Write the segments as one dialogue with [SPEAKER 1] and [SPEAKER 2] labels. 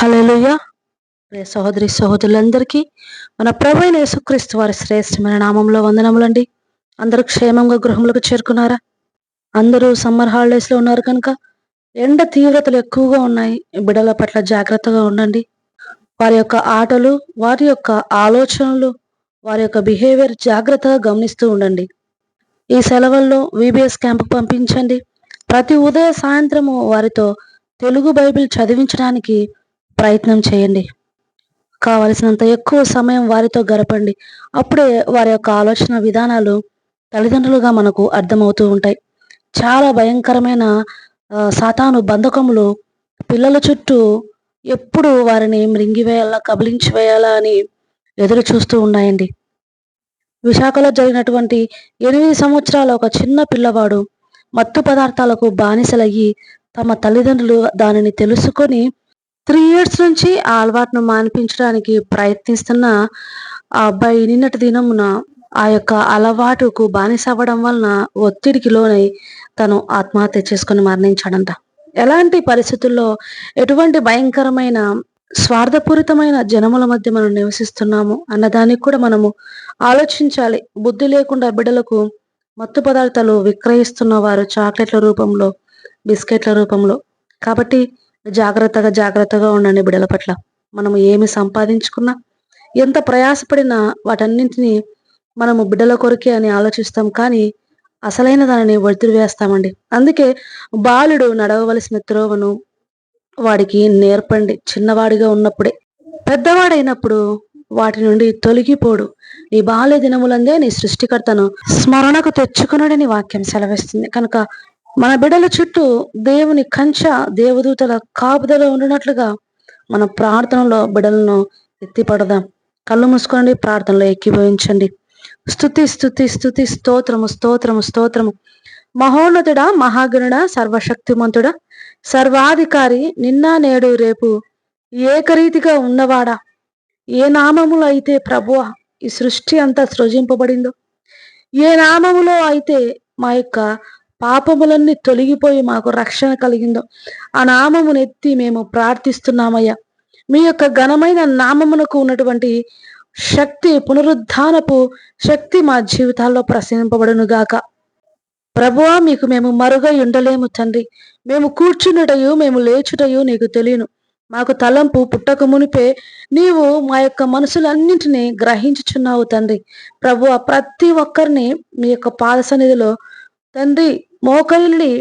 [SPEAKER 1] హలోయ ప్రియ సహోదరి సహోదరులందరికీ మన ప్రభు యేసుక్రీస్తు వారి శ్రేష్టమైన నామంలో వందనములండి. అందరూ క్షేమంగా గృహములకు చేరుకున్నారా? అందరూ సమ్మర్ హాలిడేస్లో ఉన్నారు కనుక ఎండ తీవ్రతలు ఎక్కువగా ఉన్నాయి. బిడల పట్ల జాగ్రత్తగా ఉండండి. వారి యొక్క ఆటలు వారి యొక్క ఆలోచనలు వారి యొక్క బిహేవియర్ జాగ్రత్తగా గమనిస్తూ ఉండండి. ఈ సెలవుల్లో విబిఎస్ క్యాంప్ పంపించండి. ప్రతి ఉదయ సాయంత్రము వారితో తెలుగు బైబిల్ చదివించడానికి ప్రయత్నం చేయండి. కావలసినంత ఎక్కువ సమయం వారితో గడపండి. అప్పుడే వారి యొక్క ఆలోచన విధానాలు తల్లిదండ్రులుగా మనకు అర్థమవుతూ ఉంటాయి. చాలా భయంకరమైన సాతాను బంధకములు పిల్లల చుట్టూ ఎప్పుడు వారిని మృంగివేయాలా కబలించి వేయాలా అని ఎదురు చూస్తూ ఉన్నాయండి. విశాఖలో జరిగినటువంటి ఎనిమిది సంవత్సరాల ఒక చిన్న పిల్లవాడు మత్తు పదార్థాలకు బానిసలయ్యి తమ తల్లిదండ్రులు దానిని తెలుసుకొని త్రీ ఇయర్స్ నుంచి ఆ అలవాటును మాన్పించడానికి ప్రయత్నిస్తున్న ఆ అబ్బాయి నిన్నటి దినమున ఆ యొక్క అలవాటుకు బానిస అవ్వడం వలన ఒత్తిడికి లోనై తను ఆత్మహత్య చేసుకుని మరణించాడంట. ఎలాంటి పరిస్థితుల్లో ఎటువంటి భయంకరమైన స్వార్థపూరితమైన జనముల మధ్య మనం నివసిస్తున్నాము అన్నదానికి కూడా మనము ఆలోచించాలి. బుద్ధి లేకుండా బిడ్డలకు మత్తు పదార్థాలు విక్రయిస్తున్న వారు చాక్లెట్ల రూపంలో బిస్కెట్ల రూపంలో. కాబట్టి జాగ్రత్తగా జాగ్రత్తగా ఉండండి బిడ్డల పట్ల. మనము ఏమి సంపాదించుకున్నా ఎంత ప్రయాసపడినా వాటన్నింటినీ మనము బిడ్డల కొరకే అని ఆలోచిస్తాం. కానీ అసలైన దానిని వదిలివేస్తామండి అందుకే బాలుడు నడవవలసిన త్రోవను వాడికి నేర్పండి. చిన్నవాడిగా ఉన్నప్పుడే. పెద్దవాడైనప్పుడు వాటి నుండి తొలగిపోడు. నీ బాల్య దినములందే నీ సృష్టికర్తను స్మరణకు తెచ్చుకున్నాడని వాక్యం సెలవిస్తుంది. కనుక మన బిడల చుట్టూ దేవుని కంచ దేవదూతల కాపుదల ఉండినట్లుగా మన ప్రార్థనలో బిడ్డలను ఎత్తిపడదాం. కళ్ళు మూసుకోండి ప్రార్థనలో ఎక్కిపోయించండి స్థుతి స్థుతి స్థుతి స్తోత్రము స్తోత్రము స్తోత్రము. మహోన్నతుడా మహాగణుడా సర్వశక్తిమంతుడా సర్వాధికారి నిన్న నేడు రేపు ఏకరీతిగా ఉన్నవాడా? ఏ నామములో అయితే ప్రభువ ఈ సృష్టి అంతా సృజింపబడిందో ఏ నామములో అయితే మా యొక్క పాపములన్నీ తొలగిపోయి మాకు రక్షణ కలిగిందో. ఆ నామమును ఎత్తి మేము ప్రార్థిస్తున్నామయ్యా. మీ యొక్క ఘనమైన నామమునకు ఉన్నటువంటి శక్తి పునరుద్ధానపు శక్తి మా జీవితాల్లో ప్రసరింపబడును గాక ప్రభువా మీకు మేము మరుగై ఉండలేము తండ్రి. మేము కూర్చున్నటయు మేము లేచుటయు నీకు తెలియను. మాకు తలంపు పుట్టక మునిపే నీవు మా యొక్క మనసులన్నింటినీ గ్రహించుచున్నావు తండ్రి. ప్రభు ప్రతి ఒక్కరిని మీ యొక్క పాద సన్నిధిలో తండ్రి మోకయిల్లి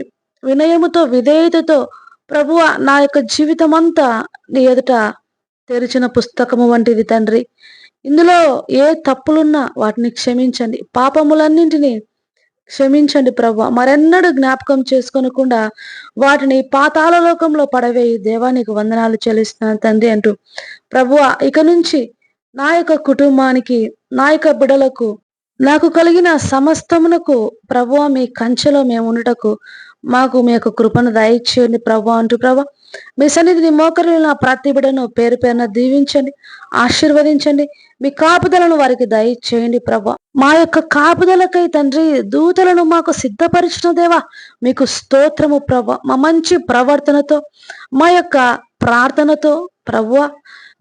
[SPEAKER 1] వినయముతో విధేయతతో ప్రభువ నా యొక్క జీవితం అంతా నీ ఎదుట తెరిచిన పుస్తకము వంటిది తండ్రి. ఇందులో ఏ తప్పులున్నా వాటిని క్షమించండి. పాపములన్నింటినీ క్షమించండి ప్రభు. మరెన్నడూ జ్ఞాపకం చేసుకోనకుండా వాటిని పాతాల లోకంలో పడవేయి. దేవానికి వందనాలు చెల్లిస్తున్నాను తండ్రి అంటూ ప్రభువ ఇక నుంచి నా యొక్క కుటుంబానికి నా యొక్క బిడలకు నాకు కలిగిన సమస్తమునకు ప్రభు మీ కంచెలో మేము ఉండుటకు మాకు మీ యొక్క కృపను దయచేయండి ప్రభు అంటూ ప్రభు మీ సన్నిధిని మోకరులు ప్రతి బిడను పేరు పేరున దీవించండి ఆశీర్వదించండి మీ కాపుదలను వారికి దయచేయండి ప్రభు. మా యొక్క కాపుదలకై తండ్రి దూతలను మాకు సిద్ధపరిచిన దేవా మీకు స్తోత్రము ప్రభు. మా మంచి ప్రవర్తనతో మా యొక్క ప్రార్థనతో ప్రభు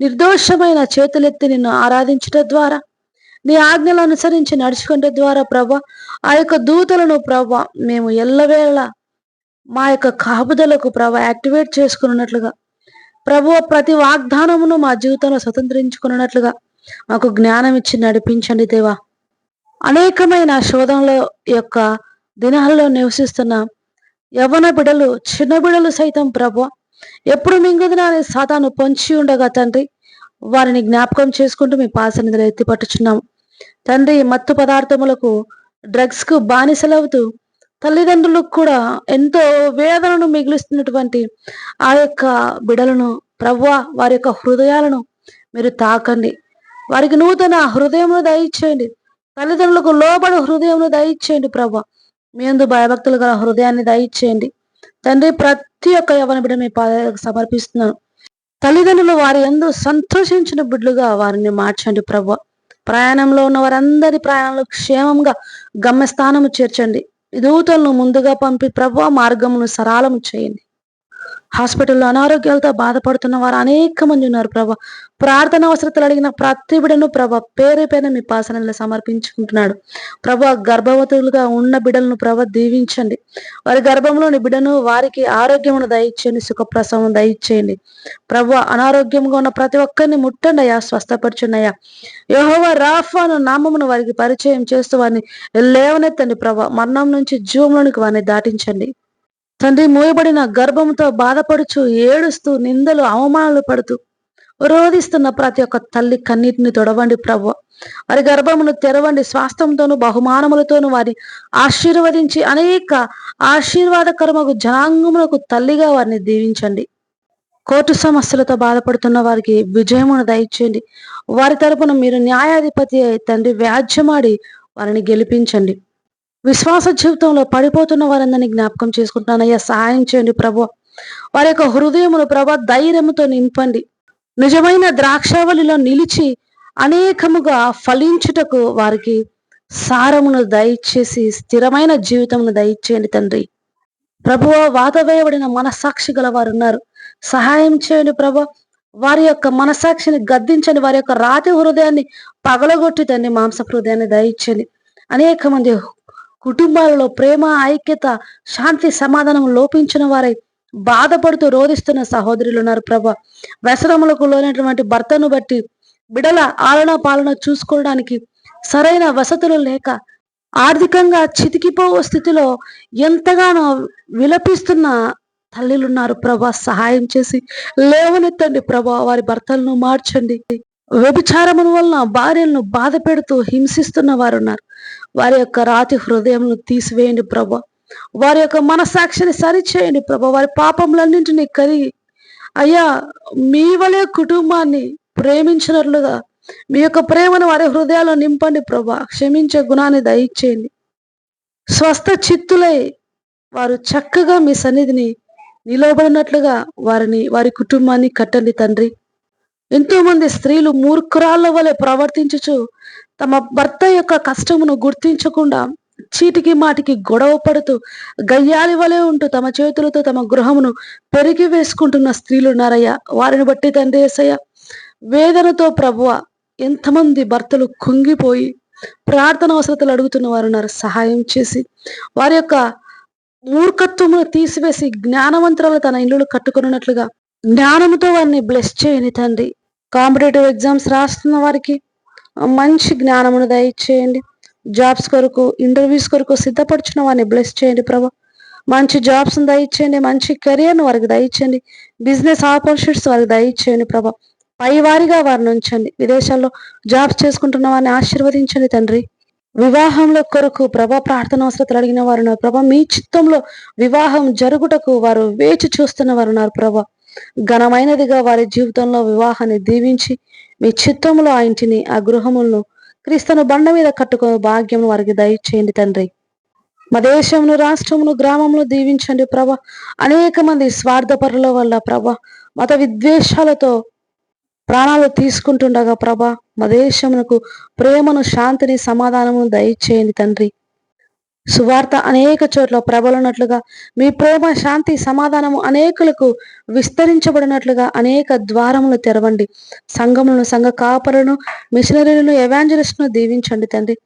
[SPEAKER 1] నిర్దోషమైన చేతులెత్తి నిన్ను ఆరాధించడం ద్వారా నీ ఆజ్ఞలు అనుసరించి నడుచుకుంటే ద్వారా ప్రభ ఆ యొక్క దూతలను ప్రభ మేము ఎల్లవేళ మా యొక్క కాపుదలకు ప్రభ యాక్టివేట్ చేసుకున్నట్లుగా ప్రభు ప్రతి వాగ్దానమును మా జీవితంలో స్వతంత్రించుకున్నట్లుగా మాకు జ్ఞానం ఇచ్చి నడిపించండి దేవా. అనేకమైన శోధనల యొక్క దినాల్లో నివసిస్తున్న యవన బిడలు చిన్న బిడలు సైతం ప్రభు ఎప్పుడు మింగుదినా సాతాను పొంచి ఉండగా తండ్రి వారిని జ్ఞాపకం చేసుకుంటూ మీ పాసనిధిలో ఎత్తిపట్టుచున్నాము. తండ్రి మత్తు పదార్థములకు డ్రగ్స్కు బానిసలవుతూ తల్లిదండ్రులకు కూడా ఎంతో వేదనను మిగులుస్తున్నటువంటి ఆ యొక్క బిడలను ప్రవ్వా వారి యొక్క హృదయాలను మీరు తాకండి. వారికి నూతన హృదయమును దయచేయండి. తల్లిదండ్రులకు లోబడి హృదయమును దయచేయండి ప్రభా మీ అందు భయభక్తులు గల హృదయాన్ని దయచేయండి. తండ్రి ప్రతి ఒక్క యవన బిడ్డ మీ పాదాలకు సమర్పిస్తున్నాను. తల్లిదండ్రులు వారి ఎందు సంతోషించిన బిడ్డలుగా వారిని మార్చండి ప్రభా ప్రయాణంలో ఉన్న వారందరి ప్రయాణంలో క్షేమంగా గమ్యస్థానము చేర్చండి. దూతలను ముందుగా పంపి ప్రభు మార్గమును సరళము చేయండి. హాస్పిటల్లో అనారోగ్యాలతో బాధపడుతున్న వారు అనేక మంది ఉన్నారు ప్రభా. ప్రార్థన అవసరతలు అడిగిన ప్రతి బిడను ప్రభ పేరు పైన మీ పాసనలో సమర్పించుకుంటున్నాడు. ప్రభా గర్భవతులుగా ఉన్న బిడలను ప్రభ దీవించండి. వారి గర్భంలోని బిడను వారికి ఆరోగ్యమును దయచేయండి సుఖప్రసవం దయచేయండి. ప్రభా అనారోగ్యంగా ఉన్న ప్రతి ఒక్కరిని ముట్టండి అయ్యా స్వస్థపరచండి అయ్యా యహోవ రాఫాను నామమును వారికి పరిచయం చేస్తూ వారిని లేవనెత్తండి ప్రభా. మరణం నుంచి జీవంలోనికి వారిని దాటించండి. తండ్రి మూయబడిన గర్భంతో బాధపడుచు ఏడుస్తూ నిందలు అవమానాలు పడుతూ రోధిస్తున్న ప్రతి ఒక్క తల్లి కన్నీటిని తొడవండి ప్రభు. వారి గర్భమును తెరవండి స్వాస్థంతోను బహుమానములతోను వారి ఆశీర్వదించి అనేక ఆశీర్వాదకరమకు జనాంగములకు తల్లిగా వారిని దీవించండి. కోర్టు సమస్యలతో బాధపడుతున్న వారికి విజయమును దయచేయండి. వారి తరపున మీరు న్యాయాధిపతి తండ్రి వ్యాజ్యమాడి వారిని గెలిపించండి. విశ్వాస జీవితంలో పడిపోతున్న వారందరినీ జ్ఞాపకం చేసుకుంటున్నానయ్యా సహాయం చేయండి ప్రభు. వారి యొక్క హృదయమును ప్రభ ధైర్యముతో నింపండి. నిజమైన ద్రాక్షావళిలో నిలిచి అనేకముగా ఫలించుటకు వారికి సారమును దయచేసి స్థిరమైన జీవితమును దయచేయండి తండ్రి. ప్రభువ వాతవేయబడిన మనసాక్షి గల వారు ఉన్నారు. సహాయం చేయండి ప్రభు. వారి యొక్క మనసాక్షిని గద్దించండి. వారి యొక్క రాతి హృదయాన్ని పగలగొట్టి తండ్రి మాంస హృదయాన్ని దయచేయండి. అనేక మంది కుటుంబాలలో ప్రేమ ఐక్యత శాంతి సమాధానం లోపించిన వారై బాధపడుతూ రోధిస్తున్న సహోదరులు ఉన్నారు ప్రభ. వ్యసనములకు లోనటువంటి భర్తను బట్టి బిడల ఆలన పాలన చూసుకోవడానికి సరైన వసతులు లేక ఆర్థికంగా చితికిపో స్థితిలో ఎంతగానో విలపిస్తున్న తల్లిలున్నారు ప్రభా. సహాయం చేసి లేవనెత్తండి ప్రభా. వారి భర్తలను మార్చండి. వ్యభిచారముల వలన భార్యలను బాధ పెడుతూ హింసిస్తున్న వారు ఉన్నారు వారి యొక్క రాతి హృదయంను తీసివేయండి ప్రభా. వారి యొక్క మనసాక్షిని సరిచేయండి ప్రభా. వారి పాపములన్నింటినీ కరిగి అయ్యా మీ వలె కుటుంబాన్ని ప్రేమించినట్లుగా మీ యొక్క ప్రేమను వారి హృదయాల్లో నింపండి ప్రభా. క్షమించే గుణాన్ని దయచేయండి. స్వస్థ చిత్తులై వారు చక్కగా మీ సన్నిధిని నిలబడినట్లుగా వారిని వారి కుటుంబాన్ని కట్టండి తండ్రి. ఎంతో మంది స్త్రీలు మూర్ఖురాళ్ళ వలె ప్రవర్తించుచు తమ భర్త యొక్క కష్టమును గుర్తించకుండా చీటికి మాటికి గొడవ పడుతూ గయ్యాలి వలె ఉంటూ తమ చేతులతో తమ గృహమును పెరిగి వేసుకుంటున్న స్త్రీలు ఉన్నారయ్యా. వారిని బట్టి తండ్రి ఏసయ్య వేదనతో ప్రభువ ఎంతమంది భర్తలు కుంగిపోయి ప్రార్థన అవసరతలు అడుగుతున్న వారు ఉన్నారు. సహాయం చేసి వారి యొక్క మూర్ఖత్వమును తీసివేసి జ్ఞానవంతురాలు తన ఇల్లు కట్టుకున్నట్లుగా జ్ఞానముతో వారిని బ్లెస్ చేయని తండ్రి. కాంపిటేటివ్ ఎగ్జామ్స్ రాస్తున్న వారికి మంచి జ్ఞానమును దయచేయండి. జాబ్స్ కొరకు ఇంటర్వ్యూస్ కొరకు సిద్ధపరిచిన వారిని బ్లెస్ చేయండి ప్రభా. మంచి జాబ్స్ దయచేయండి మంచి కెరియర్ను వారికి దయచేయండి. బిజినెస్ ఆపర్చునిటీస్ వారికి దయచేయండి ప్రభా. పై వారిగా వారిని ఉంచండి. విదేశాల్లో జాబ్స్ చేసుకుంటున్న వారిని ఆశీర్వదించండి తండ్రి. వివాహంలో కొరకు ప్రభా ప్రార్థన అవసరతలు అడిగిన వారు ఉన్నారు. ప్రభా మీ చిత్తంలో వివాహం జరుగుటకు వారు వేచి చూస్తున్న వారు ఉన్నారు ప్రభా. ఘనమైనదిగా వారి జీవితంలో వివాహాన్ని దీవించి మీ చిత్తంలో ఆ ఇంటిని ఆ గృహములను క్రీస్తును బండ మీద కట్టుకునే భాగ్యం వారికి దయచేయండి తండ్రి. మా దేశమును రాష్ట్రమును గ్రామంలో దీవించండి ప్రభ. అనేక మంది స్వార్థపరుల వల్ల ప్రభ మత విద్వేషాలతో ప్రాణాలు తీసుకుంటుండగా ప్రభ మా దేశమునకు ప్రేమను శాంతిని సమాధానము దయచేయండి తండ్రి. సువార్త అనేక చోట్ల ప్రబలనట్లుగా మీ ప్రేమ శాంతి సమాధానము అనేకులకు విస్తరించబడినట్లుగా అనేక ద్వారములు తెరవండి. సంఘములను సంఘ కాపరులను మిషనరీలను ఎవాంజలిస్ట్ను దీవించండి తండ్రి.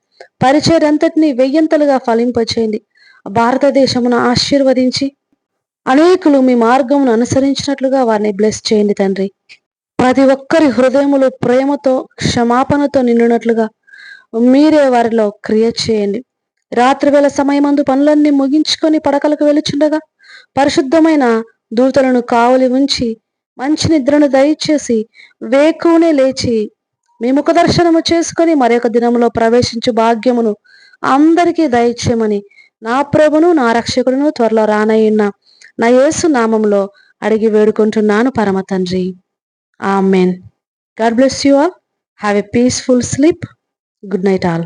[SPEAKER 1] పరిచయంతటిని వెయ్యంతలుగా ఫలింపచేయండి. భారతదేశమును ఆశీర్వదించి అనేకులు మీ మార్గమును అనుసరించినట్లుగా వారిని బ్లెస్ చేయండి తండ్రి. ప్రతి ఒక్కరి హృదయములు ప్రేమతో క్షమాపణతో నిండినట్లుగా మీరే వారిలో క్రియ చేయండి. రాత్రివేళ సమయమందు పనులన్నీ ముగించుకొని పడకలకు వెలుచుండగా పరిశుద్ధమైన దూతలను కావలి ఉంచి మంచి నిద్రను దయచేసి వేకునే లేచి మీ ముఖ దర్శనము చేసుకొని మరొక దినంలో ప్రవేశించు భాగ్యమును అందరికీ దయచేయమని నా ప్రభును నా రక్షకుడును త్వరలో రానయ్యున్న నా యేసు నామంలో అడిగి వేడుకుంటున్నాను పరమ తండ్రి. Amen. God bless you all. Have a peaceful sleep. Good night all.